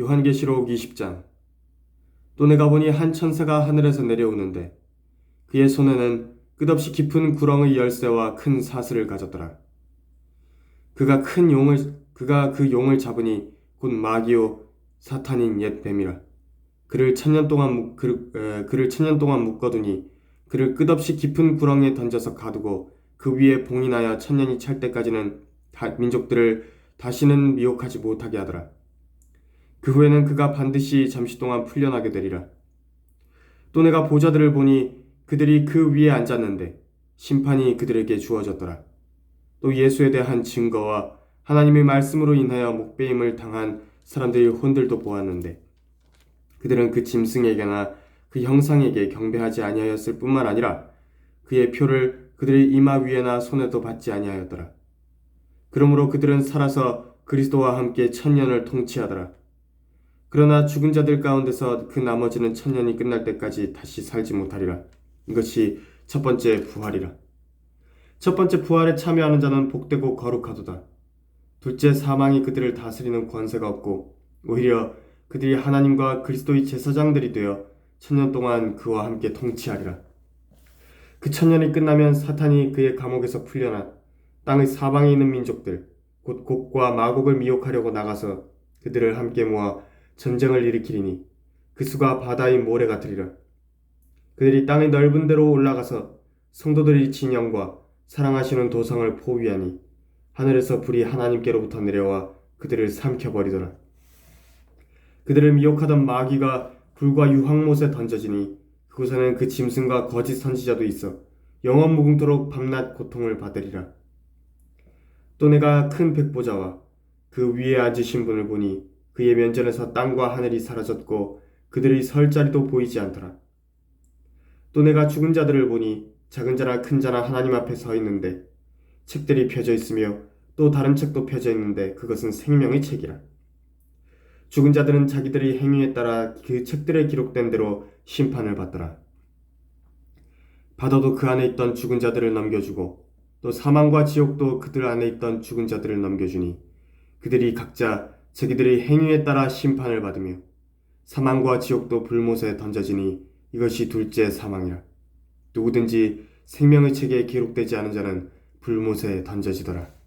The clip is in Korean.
요한계시록 20장 또 내가 보니 한 천사가 하늘에서 내려오는데 그의 손에는 끝없이 깊은 구렁의 열쇠와 큰 사슬을 가졌더라. 그가 큰 용을 그가 그 용을 잡으니 곧 마귀요 사탄인 옛 뱀이라. 그를 천년 동안 묶, 그, 에, 그를 천년 동안 묶어두니 그를 끝없이 깊은 구렁에 던져서 가두고 그 위에 봉인하여 천년이 찰 때까지는 다, 민족들을 다시는 미혹하지 못하게 하더라. 그 후에는 그가 반드시 잠시 동안 풀려나게 되리라. 또 내가 보자들을 보니 그들이 그 위에 앉았는데 심판이 그들에게 주어졌더라. 또 예수에 대한 증거와 하나님의 말씀으로 인하여 목배임을 당한 사람들의 혼들도 보았는데 그들은 그 짐승에게나 그 형상에게 경배하지 아니하였을 뿐만 아니라 그의 표를 그들의 이마 위에나 손에도 받지 아니하였더라. 그러므로 그들은 살아서 그리스도와 함께 천년을 통치하더라. 그러나 죽은 자들 가운데서 그 나머지는 천년이 끝날 때까지 다시 살지 못하리라. 이것이 첫 번째 부활이라. 첫 번째 부활에 참여하는 자는 복되고 거룩하도다. 둘째 사망이 그들을 다스리는 권세가 없고 오히려 그들이 하나님과 그리스도의 제사장들이 되어 천년 동안 그와 함께 통치하리라. 그 천년이 끝나면 사탄이 그의 감옥에서 풀려나 땅의 사방에 있는 민족들 곧 곡과 마곡을 미혹하려고 나가서 그들을 함께 모아 전쟁을 일으키리니 그 수가 바다의 모래 같으리라. 그들이 땅의 넓은 데로 올라가서 성도들의 진영과 사랑하시는 도성을 포위하니 하늘에서 불이 하나님께로부터 내려와 그들을 삼켜버리더라. 그들을 미혹하던 마귀가 불과 유황못에 던져지니 그곳에는 그 짐승과 거짓 선지자도 있어 영원 무궁토록 밤낮 고통을 받으리라. 또 내가 큰 백보자와 그 위에 앉으신 분을 보니 그의 면전에서 땅과 하늘이 사라졌고 그들의 설 자리도 보이지 않더라. 또 내가 죽은 자들을 보니 작은 자나 큰 자나 하나님 앞에 서 있는데 책들이 펴져 있으며 또 다른 책도 펴져 있는데 그것은 생명의 책이라. 죽은 자들은 자기들의 행위에 따라 그 책들에 기록된 대로 심판을 받더라. 바다도 그 안에 있던 죽은 자들을 넘겨주고 또 사망과 지옥도 그들 안에 있던 죽은 자들을 넘겨주니 그들이 각자 자기들의 행위에 따라 심판을 받으며 사망과 지옥도 불못에 던져지니 이것이 둘째 사망이라. 누구든지 생명의 책에 기록되지 않은 자는 불못에 던져지더라.